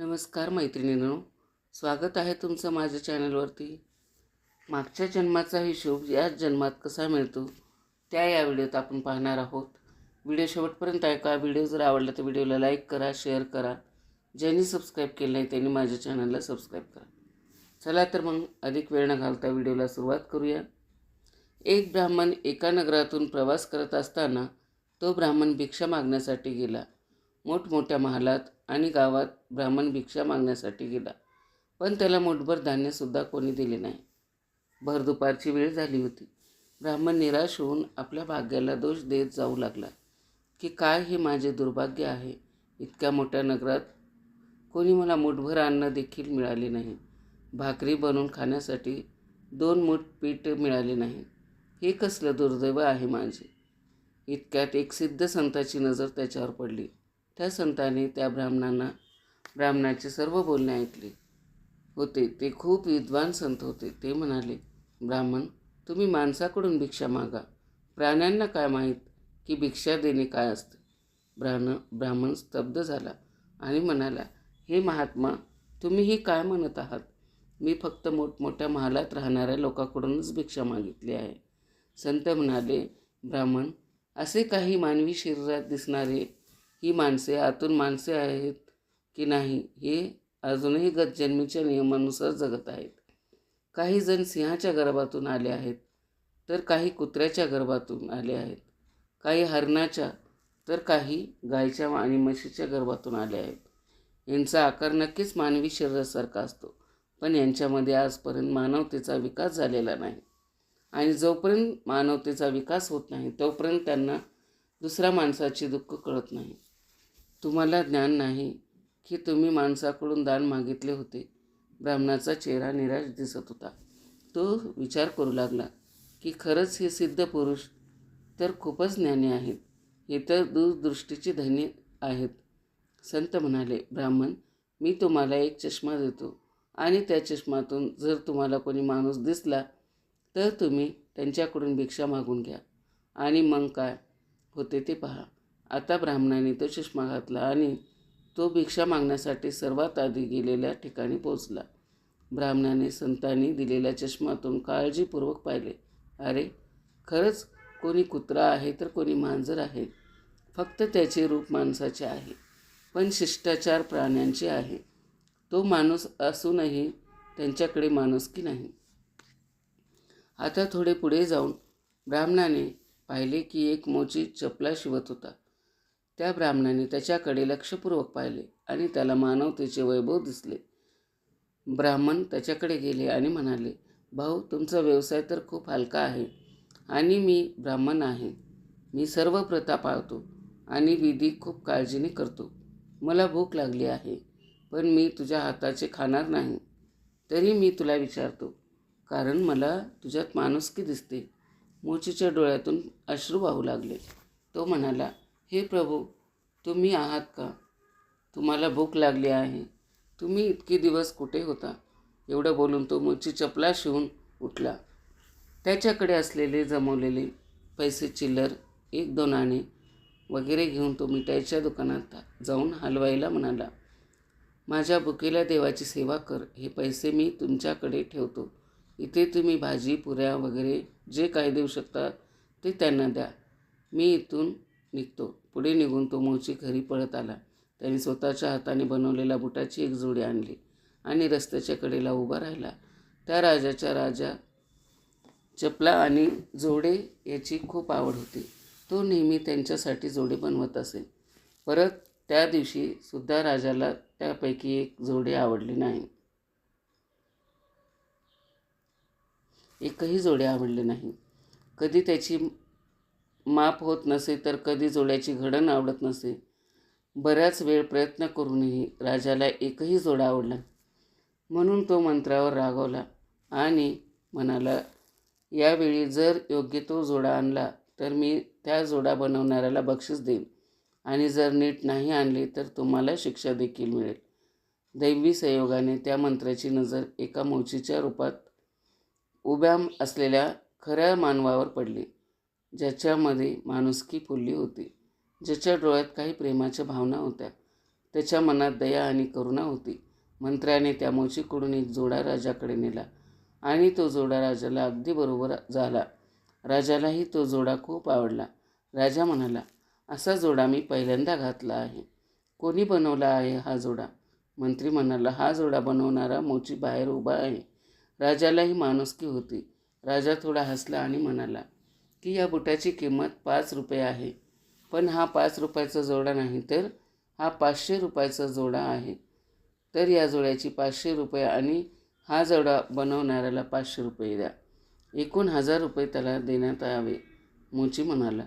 नमस्कार मैत्रिणींनो. स्वागत आहे तुमचं माझ्या चॅनलवरती. मागच्या जन्माचा हिशोब याच जन्मात कसा मिळतो त्या या व्हिडिओत आपण पाहणार आहोत. व्हिडिओ शेवटपर्यंत ऐका. व्हिडिओ जर आवडला तर व्हिडिओला लाईक करा शेअर करा. ज्यांनी सबस्क्राईब केलं नाही त्यांनी माझ्या चॅनलला सबस्क्राईब करा. चला तर मग अधिक वेळ न घालता व्हिडिओला सुरुवात करूया. एक ब्राह्मण एका नगरातून प्रवास करत असताना तो ब्राह्मण भिक्षा मागण्यासाठी गेला. मोठमोठ्या महालात आणि गावात ब्राह्मण भिक्षा मागण्यासाठी गेला. पण त्याला मुठभर धान्यसुद्धा कोणी दिले नाही. भर दुपारची वेळ झाली होती. ब्राह्मण निराश होऊन आपल्या भाग्याला दोष देत जाऊ लागला की काय हे माझे दुर्भाग्य आहे? इतक्या मोठ्या नगरात कोणी मला मुठभर अन्न देखील मिळाले नाही. भाकरी बनवून खाण्यासाठी दोन मूठ पीठ मिळाले नाही. हे कसलं दुर्दैव आहे माझे? इतक्यात एक सिद्ध संताची नजर त्याच्यावर पडली. त्या संताने त्या ब्राह्मणांना ब्राह्मणाचे सर्व बोलणे ऐकले. होते ते खूप विद्वान संत होते. ते म्हणाले ब्राह्मण तुम्ही माणसाकडून भिक्षा मागा. प्राण्यांना काय माहीत की भिक्षा देणे काय असते? ब्राह्मण ब्राह्मण स्तब्ध झाला आणि म्हणाला हे महात्मा तुम्हीही काय म्हणत आहात? मी फक्त मोठमोठ्या महालात राहणाऱ्या लोकांकडूनच भिक्षा मागितली आहे. संत म्हणाले ब्राह्मण असे काही मानवी शरीरात दिसणारे ही माणसे आतून माणसे आहेत की नाही हे अजूनही गतजन्मीच्या नियमानुसार जगत आहेत. काही जण सिंहाच्या गर्भातून आले आहेत तर काही कुत्र्याच्या गर्भातून आले आहेत. काही हरणाच्या तर काही गायच्या आणि म्हशीच्या गर्भातून आले आहेत. यांचा आकार नक्कीच मानवी शरीरासारखा असतो पण यांच्यामध्ये आजपर्यंत मानवतेचा विकास झालेला नाही. आणि जोपर्यंत मानवतेचा विकास होत नाही तोपर्यंत त्यांना दुसऱ्या माणसाचे दुःख कळत नाही. तुम्हाला ज्ञान नाही की तुम्ही माणसाकडून दान मागितले होते. ब्राह्मणाचा चेहरा निराश दिसत होता. तो विचार करू लागला की खरंच हे सिद्ध पुरुष तर खूपच ज्ञानी आहेत. हे तर दूरदृष्टीचे धनी आहेत. संत म्हणाले ब्राह्मण मी तुम्हाला एक चष्मा देतो आणि त्या चष्मातून जर तुम्हाला कोणी माणूस दिसला तर तुम्ही त्यांच्याकडून भिक्षा मागून घ्या. आणि मग काय? होते ते पहा. आता ब्राह्मणाने तो चष्मा घातला आणि तो भिक्षा मागण्यासाठी सर्वात आधी गेलेल्या ठिकाणी पोचला ब्राह्मणाने संतांनी दिलेल्या चष्मातून काळजीपूर्वक पाहिले. अरे खरंच कोणी कुत्रा आहे तर कोणी मांजर आहे. फक्त त्याचे रूप माणसाचे आहे पण शिष्टाचार प्राण्यांचे आहे. तो माणूस असूनही त्यांच्याकडे माणुसकी नाही? आता थोडे पुढे जाऊन ब्राह्मणाने पाहिले की एक मोची चपला शिवत होता. त्या ब्राह्मणाने त्याच्याकडे लक्षपूर्वक पाहिले आणि त्याला मानवतेचे वैभव दिसले. ब्राह्मण त्याच्याकडे गेले आणि म्हणाले भाऊ तुमचा व्यवसाय तर खूप हलका आहे आणि मी ब्राह्मण आहे. मी सर्व प्रथा पाळतो आणि विधी खूप काळजीने करतो. मला भूक लागली आहे पण मी तुझ्या हाताचे खाणार नाही. तरी मी तुला विचारतो कारण मला तुझ्यात माणुसकी दिसते. मोचीच्या डोळ्यातून अश्रू वाहू लागले. तो म्हणाला हे प्रभू तुम्ही आहात का? तुम्हाला भूक लागली आहे. तुम्ही इतके दिवस कुठे होता? एवढं बोलून तो मुची चपला शिवून उठला. त्याच्याकडे असलेले जमवलेले पैसे चिल्लर एक दोन आणे वगैरे घेऊन तो मिठाईच्या दुकानात जाऊन हलवाईला म्हणाला माझ्या बुकेला देवाची सेवा कर. हे पैसे मी तुमच्याकडे ठेवतो. इथे तुम्ही भाजी पुऱ्या वगैरे जे काही देऊ शकता ते त्यांना द्या. मी इथून निघतो. पुढे निघून तो मोची घरी पळत आला. त्याने स्वतःच्या हाताने बनवलेल्या बुटाची एक जोडी आणली आणि रस्त्याच्या कडेला उभा राहिला. त्या राजाच्या राजा चपला आणि जोडे याची खूप आवड होती. तो नेहमी त्यांच्यासाठी जोडे बनवत असे. परत त्या दिवशी सुद्धा राजाला त्यापैकी एक जोडे आवडले नाही. एकही जोडे आवडले नाही. कधी त्याची माप होत नसे तर कधी जोड्याची घडण आवडत नसे. बऱ्याच वेळ प्रयत्न करूनही राजाला एकही जोडा आवडला म्हणून तो मंत्रावर रागवला आणि म्हणाला यावेळी जर योग्य तो जोडा आणला तर मी त्या जोडा बनवणाऱ्याला बक्षीस देईन. आणि जर नीट नाही आणले तर तुम्हाला शिक्षा देखील मिळेल. दैवी संयोगाने त्या मंत्राची नजर एका मोचीच्या रूपात उभ्या असलेल्या खऱ्या मानवावर पडली. ज्याच्यामध्ये माणुसकी फुलली होती. ज्याच्या डोळ्यात काही प्रेमाच्या भावना होत्या. त्याच्या मनात दया आणि करुणा होती. मंत्र्याने त्या मोचीकडून एक जोडा राजाकडे नेला आणि तो जोडा राजाला अगदी बरोबर झाला. राजालाही तो जोडा खूप आवडला. राजा म्हणाला असा जोडा मी पहिल्यांदा घातला आहे. कोणी बनवला आहे हा जोडा? मंत्री म्हणाला हा जोडा बनवणारा मोची बाहेर उभा आहे. राजालाही माणुसकी होती. राजा थोडा हसला आणि म्हणाला की या बुटाची किंमत पाच रुपये आहे. पण हा पाच रुपयाचा जोडा नाही तर हा पाचशे रुपयाचा जोडा आहे. तर या जोड्याची पाचशे रुपये आणि हा जोडा बनवणाऱ्याला पाचशे रुपये द्या. एकूण हजार रुपये त्याला देण्यात यावे मोची म्हणाला.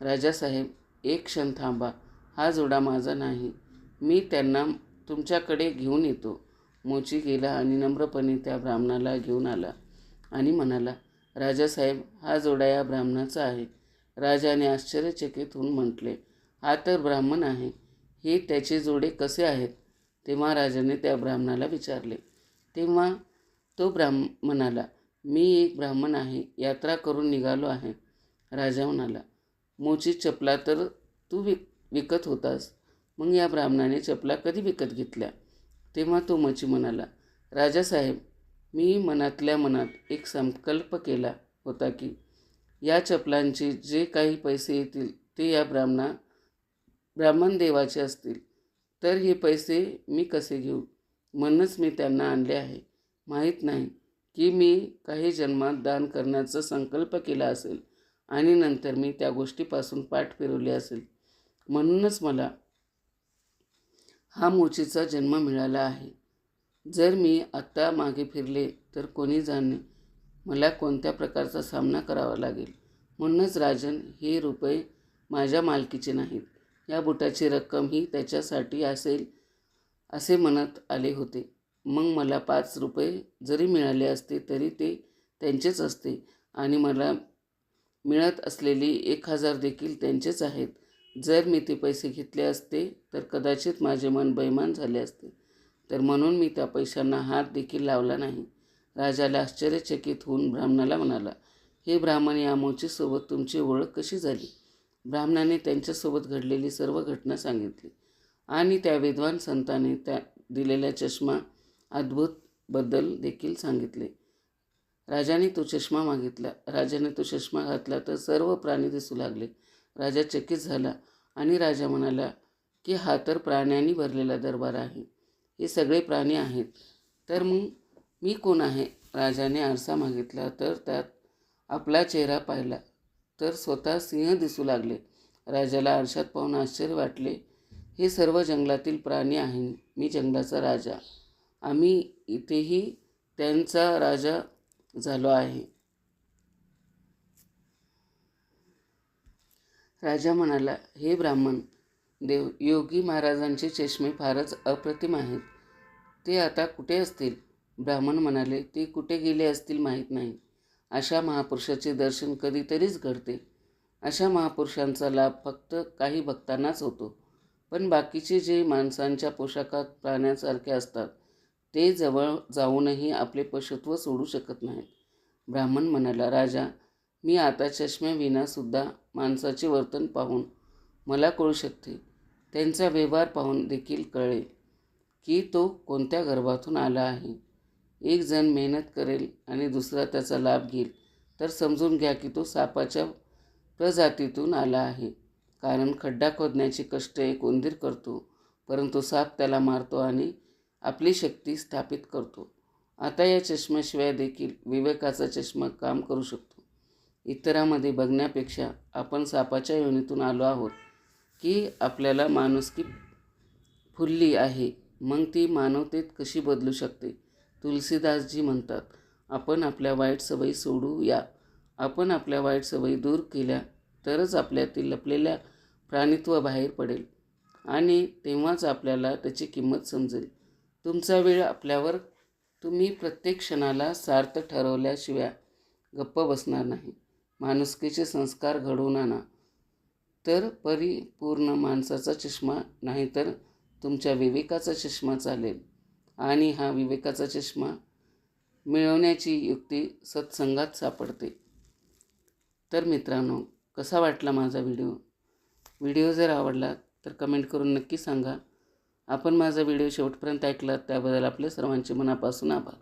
राजासाहेब एक क्षण थांबा हा जोडा माझा नाही. मी त्यांना तुमच्याकडे घेऊन येतो. मोची गेला आणि नम्रपणे त्या ब्राह्मणाला घेऊन आला आणि म्हणाला राजासाहेब हा जोडा या ब्राह्मणाचा आहे. राजाने आश्चर्यचकित होऊन म्हटले हा तर ब्राह्मण आहे. हे त्याचे जोडे कसे आहेत? तेव्हा राजाने त्या ब्राह्मणाला विचारले तेव्हा तो ब्राह्म म्हणाला मी एक ब्राह्मण आहे यात्रा करून निघालो आहे. राजा म्हणाला मोची चपला तर तू विक विकत होतास. मग या ब्राह्मणाने चपला कधी विकत घेतल्या? तेव्हा तो मची म्हणाला राजासाहेब मी मनातल्या मनात एक संकल्प केला होता की या चपलांचे जे काही पैसे येतील ते या ब्राह्मणा ब्राह्मण देवाचे असतील. तर हे पैसे मी कसे घेऊ? म्हणूनच मी त्यांना आणले आहे. माहीत नाही की मी काही जन्मात दान करण्याचा संकल्प केला असेल आणि नंतर मी त्या गोष्टीपासून पाठ फिरवली असेल. म्हणूनच मला हा मोचीचा जन्म मिळाला आहे. जर मी आत्ता मागे फिरले तर कोणी जाणे? मला कोणत्या प्रकारचा सामना करावा लागेल? म्हणूनच राजन हे रुपये माझ्या मालकीचे नाहीत. या बुटाची रक्कम ही त्याच्यासाठी असेल असे म्हणत आले होते. मग मला पाच रुपये जरी मिळाले असते तरी ते त्यांचेच असते आणि मला मिळत असलेली एक हजार देखील त्यांचेच आहेत. जर मी ते पैसे घेतले असते तर कदाचित माझे मन बैमान झाले असते. तर म्हणून मी त्या पैशांना हात देखील लावला नाही. राजाला आश्चर्यचकित होऊन ब्राह्मणाला म्हणाला हे ब्राह्मण या मोचीसोबत तुमची ओळख कशी झाली? ब्राह्मणाने त्यांच्यासोबत घडलेली सर्व घटना सांगितली. आणि त्या विद्वान संतांनी त्या दिलेल्या चष्मा अद्भुतबद्दल देखील सांगितले. राजाने तो चष्मा मागितला. राजाने तो चष्मा घातला तर सर्व प्राणी दिसू लागले. राजा चकित झाला आणि राजा म्हणाला की हा तर प्राण्यांनी भरलेला दरबार आहे. हे सगळे प्राणी आहेत. तर मग मी कोण आहे? राजाने आरसा मागितला तर त्यात आपला चेहरा पाहिला. तर स्वतः सिंह दिसू लागले. राजाला आरशात पाहून आश्चर्य वाटले. हे सर्व जंगलातील प्राणी आहे. मी जंगलाचा राजा. आम्ही इथेही त्यांचा राजा झालो आहे. राजा म्हणाला हे ब्राह्मण देव योगी महाराजांचे चष्मे फारच अप्रतिम आहेत. ते आता कुठे असतील? ब्राह्मण म्हणाले ते कुठे गेले असतील माहीत नाही. अशा महापुरुषाचे दर्शन कधीतरीच घडते. अशा महापुरुषांचा लाभ फक्त काही भक्तांनाच होतो. पण बाकीचे जे माणसांच्या पोशाखात प्राण्यासारखे असतात ते जवळ जाऊनही आपले पशुत्व सोडू शकत नाहीत. ब्राह्मण म्हणाला राजा मी आता चष्म्याविनासुद्धा माणसाचे वर्तन पाहून मला कळू शकते. त्यांचा व्यवहार पाहून देखील कळेल की तो कोणत्या गर्भातून आला आहे. एक जण मेहनत करेल आणि दुसरा त्याचा लाभ घेईल. तर समजून घ्या की तो सापाच्या प्रजातीतून आला आहे. कारण खड्डा खोदण्याचे कष्ट एक उंदीर करतो परंतु साप त्याला मारतो आणि आपली शक्ती स्थापित करतो. आता या चष्म्याशिवाय देखील विवेकाचा चष्मा काम करू शकतो. इतरांमध्ये बघण्यापेक्षा आपण सापाच्या योनीतून आलो आहोत. की आपल्याला माणुसकी फुलली आहे. मग ती मानवतेत कशी बदलू शकते? तुलसीदासजी म्हणतात आपण आपल्या वाईट सवयी सोडू या. आपण आपल्या वाईट सवयी दूर केल्या तरच आपल्यातील लपलेल्या प्राणित्व बाहेर पडेल. आणि तेव्हाच आपल्याला त्याची किंमत समजेल. तुमचा वेळ आपल्यावर तुम्ही प्रत्येक क्षणाला सार्थ ठरवल्याशिवाय गप्प बसणार नाही. माणुसकीचे संस्कार घडवून आणा. तर परिपूर्ण माणसाचा चष्मा नाही तर तुमच्या विवेकाचा चष्मा चालेल. आणि हा विवेकाचा चष्मा मिळवण्याची युक्ती सत्संगात सापडते. तर मित्रांनो कसा वाटला माझा व्हिडिओ? व्हिडिओ जर आवडला तर कमेंट करून नक्की सांगा. आपण माझा व्हिडिओ शेवटपर्यंत ऐकलात त्याबद्दल आपले सर्वांचे मनापासून आभार.